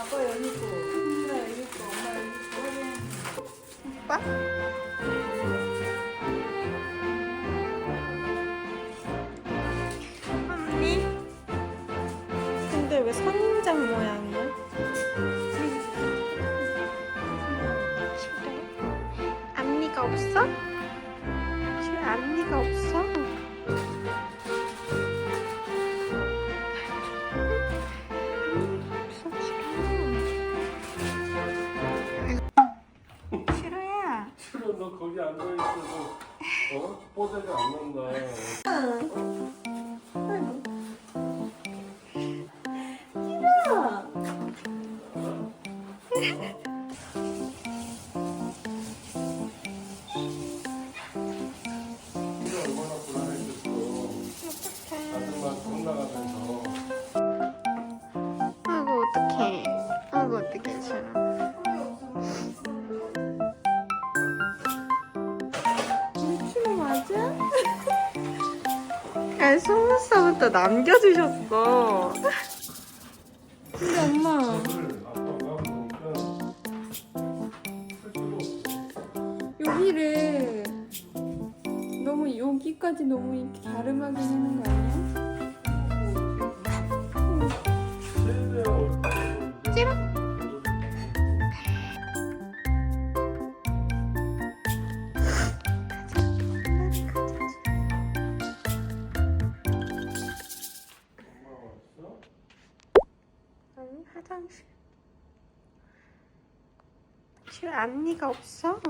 아빠 여기 있고, 엄마 여기 있고, 엄마 여기 있고. 오빠? 앞니가 없어? 쟤 앞니가 없어? 없어, 싫어. 싫어야. 싫어 너 거기 앉아 있어서 어 뽀대가 안 난다. 싫어. 어떡해 아이고 어떡해 싫어 추모 맞아? 아 속눈썹부터 남겨주셨어 근데 엄마. 여기를 너무 여기까지 너무 이렇게 갸름하게 하는 거 아니야? 왔어? 아니 화장실 쟤 앞니가 없어